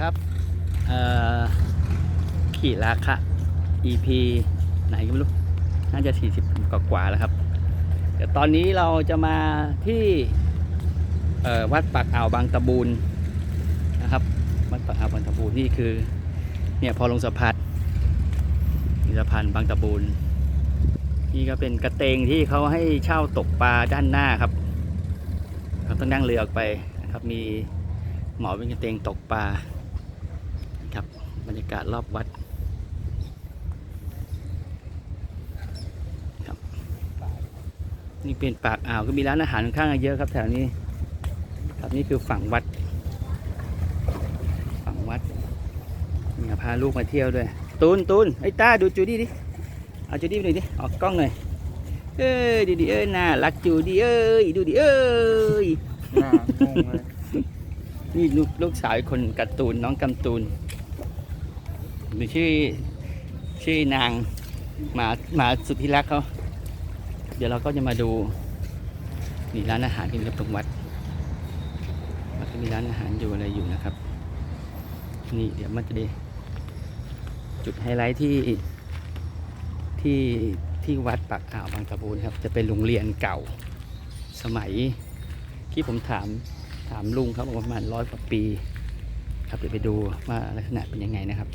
ครับขี่ราคะ EP ไหนก็ไม่รู้ น่าจะ 40 กว่ากว่าแล้วครับ เดี๋ยวตอนนี้เราจะมาที่วัดปากอ่าวบางตะบูนนะครับ วัดปากอ่าวบางตะบูนนี่คือ เนี่ยพอลงสะพานสะพานบางตะบูนนี่ก็เป็นกระเตงที่เขาให้เช่าตกปลาด้านหน้าครับเราต้องนั่งเรือออกไปนะครับ มีหมอเป็นกระเตงตกปลา รับบรรยากาศรอบวัดครับนี่เป็นปากอ่าวก็มีร้านอาหารข้างๆเยอะครับแถวนี้ครับนี่คือฝั่งวัด ฝั่งวัดเนี่ยพาลูกมาเที่ยวด้วย ตูนตูนไอ้ต้าดูจูดี้ดิเอาจูดี้ไปหน่อยดิออกกล้องหน่อยเอ้ยดูดิเอ้ยน่ารักจูดี้เอ้ยดูดิเอ้ยหน้างงเลยนี่ลูกลูกสาวอีกคนการ์ตูนน้องกำตูน หรือชื่อชื่อนางหมาหมาสุดที่รักเขาเดี๋ยวเราก็จะมาดูนี่ร้านอาหารที่ครับตรงวัดวัดก็มีร้านอาหารอยู่อะไรอยู่นะครับ นี่เดี๋ยวมันจะได้จุดไฮไลท์ที่ที่ที่วัดปากอ่าวบางตะบูนครับ จะเป็นโรงเรียนเก่าสมัยที่ผมถามถามลุงครับประมาณร้อยกว่าปี ครับเดี๋ยวไปดูว่าลักษณะเป็นยังไงนะครับ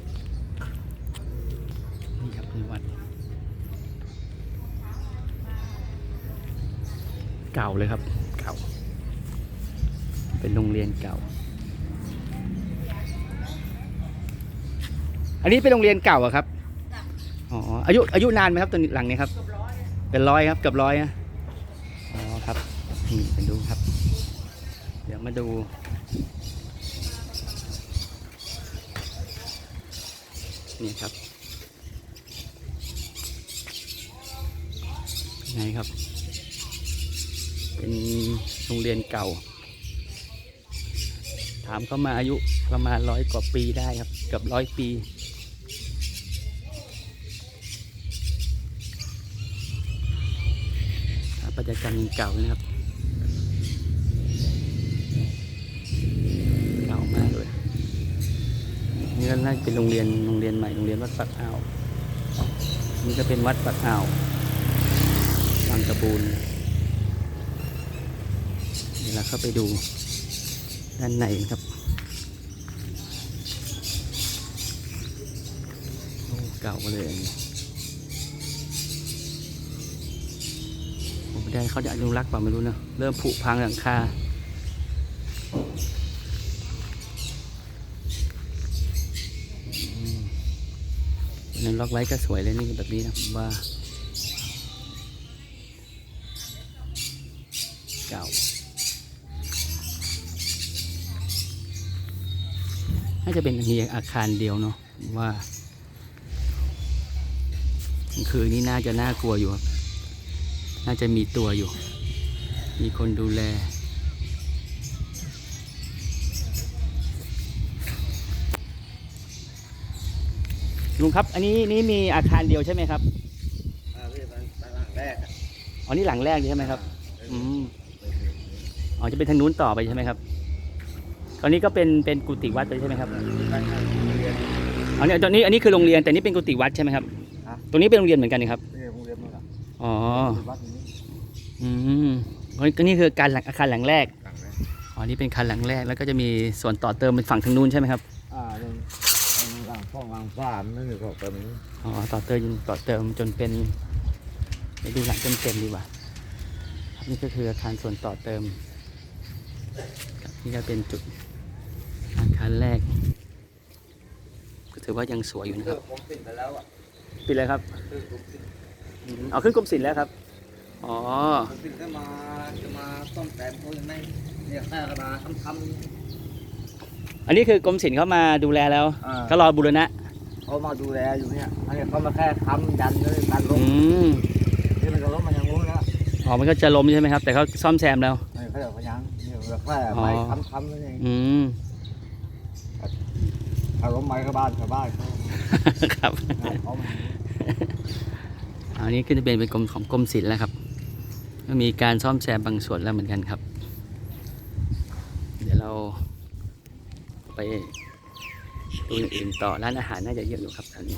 นี่ครับคือวัด เก่าเลยครับ เก่า เป็นโรงเรียนเก่า อันนี้เป็นโรงเรียนเก่าอะครับอ๋ออายุอายุนานไหมครับตัวนี้หลังนี้ครับเป็นร้อยครับเกือบร้อยนะอ๋อครับนี่เป็นดูครับ เดี๋ยวมาดูนี่ครับ ไงครับ เป็นโรงเรียนเก่า ถามเขามาอายุประมาณร้อยกว่าปีได้ครับเกือบร้อยปีสถาปัตยกรรมเก่านะครับ เก่ามากเลยนี่ก็น่าจะเป็นโรงเรียนโรงเรียนใหม่โรงเรียนวัดปักอ่าวนี่ก็เป็นวัดปักอ่าว บางตะบูนเดี๋ยวเราเข้าไปดูด้านในครับโอ้เก่าเลยอันนี้ผมไม่ได้เขาจะอนุรักษ์เปล่าไม่รู้นะเริ่มผุพังหลังคานั้นล็อกไว้ก็สวยเลยนี่แบบนี้นะผมว่า ก่า น่าจะเป็นมีอาคารเดียวเนาะผมว่ากลางคืนนี้น่าจะน่ากลัวอยู่ครับ น่าจะมีตัวอยู่ มีคนดูแล ลุงครับ อันนี้นี่มีอาคารเดียวใช่ไหมครับอ่าพี่มันตั้งหลังแรกอะอ๋อนี่หลังแรกใช่ไหมครับ อืม อ๋อจะเป็นทางนู้นต่อไปใช่ไหมครับ ตอนนี้ก็เป็นเป็นกุฏิวัดเลยใช่ไหมครับตั้งหลังเรียนอ๋อเนี่ยตอนนี้อันนี้คือโรงเรียนแต่นี่เป็นกุฏิวัดใช่ไหมครับฮะตรงนี้เป็นโรงเรียนเหมือนกันนะครับนี่โรงเรียนนู่นอะอ๋อวัดนี้อืมก็นี่คือการหลังอาคารหลังแรกหลังแรกอ๋อนี่เป็นอาคารหลังแรกแล้วก็จะมีส่วนต่อเติมเป็นฝั่งทางนู้นใช่ไหมครับอ่าหนึ่งหลังช่องหลังฟ้านนั่นคือของตัวนี้อ๋อต่อเติมต่อเติมจนเป็นไปดูหลังเต็มๆดีกว่าครับนี่ก็คืออาคารส่วนต่อเติมครับ นี่ก็เป็นจุดอาคารแรกก็ถือว่ายังสวยอยู่นะครับผมติดไปแล้วอะปิดเลยครับคือผมติดอืมเอาขึ้นกรมศิลป์แล้วครับอ๋อผมติดก็มาจะมาซ่อมแซมเขายังไม่เนี่ยแค่กระดาษทำอันนี้คือกรมศิลป์เขามาดูแลแล้วๆอ่าก็รอบูรณะเขามาดูแลอยู่เนี่ยอันนี้เขามาแค่ค้ำยันเลยดันลอืงมที่มันจะล้มมันยังล้มแล้วอ๋อมันก็จะล้มใช่ไหมครับ แต่เขาซ่อมแซมแล้ว แบบแค่ไม้ค้ำๆนั่นเองอืมถ้าล้มไม้ก็บ้านชาวบ้านเขาครับเขามาอันนี้ก็จะเป็นเป็นกรมของกรมศิลป์แล้วครับ ก็มีการซ่อมแซมบางส่วนแล้วเหมือนกันครับ เดี๋ยวเราไปดูอย่างอื่นต่อร้านอาหารน่าจะเยอะอยู่ครับแถวนี้